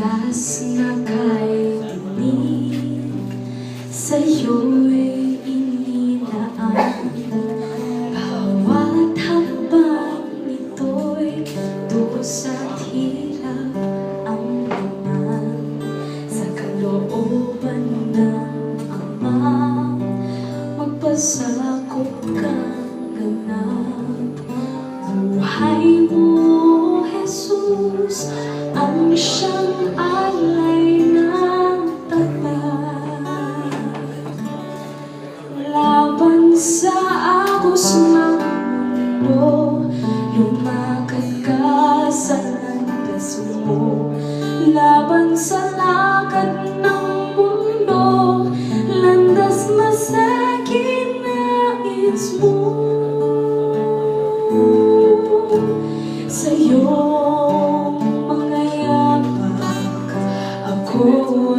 Matigas na kahit ni Sa'yo'y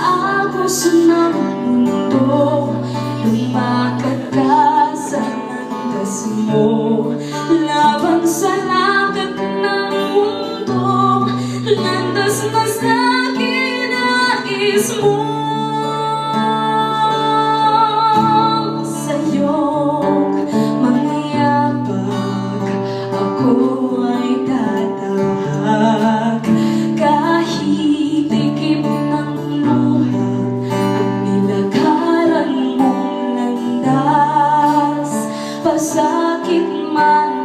agos ng mundo Lumakad ka sa landas mo. Labang sa lakad ng mundo Landas na sa kinais mo. sakit man.